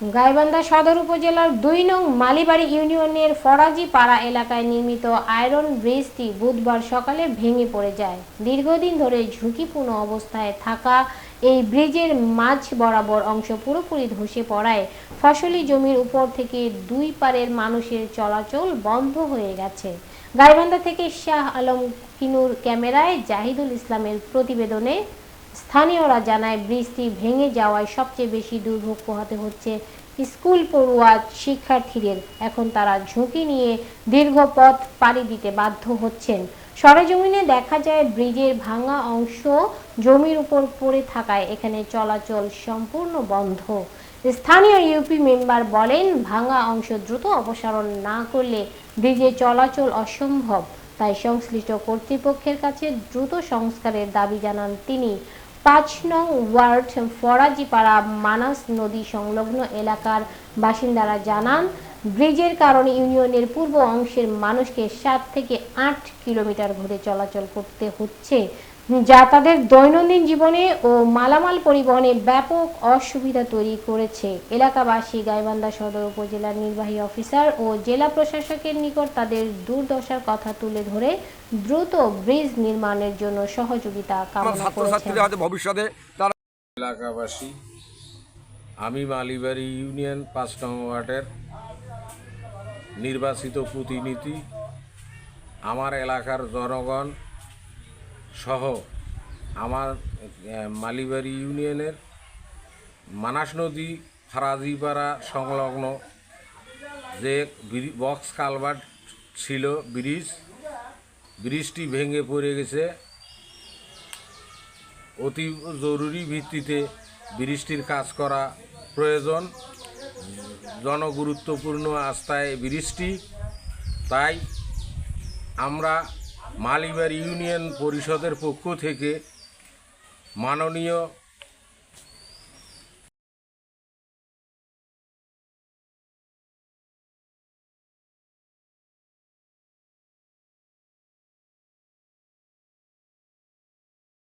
গাইবান্ধা সদর উপজেলার দুই নং মালিবাড়ি ইউনিয়নের ফরাজি পাড়া এলাকায় নির্মিত আয়রন ব্রিজটি বুধবার সকালে ভেঙে পড়ে যায়। দীর্ঘদিন ধরে ঝুঁকিপূর্ণ অবস্থায় থাকা এই ব্রিজের মাঝ বরাবর অংশ পুরোপুরি ধসে পড়ায় ফসলি জমির উপর থেকে দুই পারের মানুষের চলাচল বন্ধ হয়ে গেছে। গাইবান্ধা থেকে শাহ আলম কিনুর ক্যামেরায় জাহিদুল ইসলামের প্রতিবেদনে স্থানীয়রা জানায়, বৃষ্টি ভেঙে যাওয়ায় সবচেয়ে বেশি দুর্ভোগ পোহাতে হচ্ছে স্কুল পড়ুয়া শিক্ষার্থীদের। এখন তারা ঝুঁকি নিয়ে দীর্ঘ পথ পাড়ি দিতে বাধ্য হচ্ছেন। সরেজমিনে দেখা যায়, ব্রিজের ভাঙা অংশ জমির উপর পড়ে থাকায় এখানে চলাচল সম্পূর্ণ বন্ধ। স্থানীয় ইউপি মেম্বার বলেন, ভাঙা অংশ দ্রুত অপসারণ না করলে ব্রিজে চলাচল অসম্ভব। তাই সংশ্লিষ্ট কর্তৃপক্ষের কাছে দ্রুত সংস্কারের দাবি জানান তিনি। পাঁচ নং ওয়ার্ড ফরাজিপাড়া মানাস নদী সংলগ্ন এলাকার বাসিন্দারা জানান ব্রিজের কারণে ইউনিয়নের পূর্ব অংশের মানুষকে সাত থেকে আট কিলোমিটার ঘুরে চলাচল করতে হচ্ছে যা তাদের দৈনন্দিন জীবনে ও মালামাল পরিবহনে ব্যাপক অসুবিধা তৈরি করেছে। এলাকাবাসী গাইবান্ধা সদর উপজেলার নির্বাহী অফিসার ও জেলা প্রশাসকের নিকট তাদের দুর্দশার কথা তুলে ধরে দ্রুত ব্রিজ নির্মাণের জন্য সহযোগিতা কামনা করেছেন। ভবিষ্যতে তারা এলাকাবাসী আমি মালিবাড়ি ইউনিয়ন পাঁচ নং ওয়ার্ডের নির্বাচিত প্রতিনিধি, আমার এলাকার জনগণ সহ আমার মালিবাড়ি ইউনিয়নের মানাস নদী ফারাজিপাড়া সংলগ্ন যে বক্স কালভার্ট ছিল ব্রিজ, ব্রিজটি ভেঙে পড়ে গেছে। অতি জরুরি ভিত্তিতে বৃষ্টির কাজ করা প্রয়োজন। জনগুরুত্বপূর্ণ আস্থায় বৃষ্টি তাই আমরা মালিবার ইউনিয়ন পরিষদের পক্ষ থেকে মাননীয়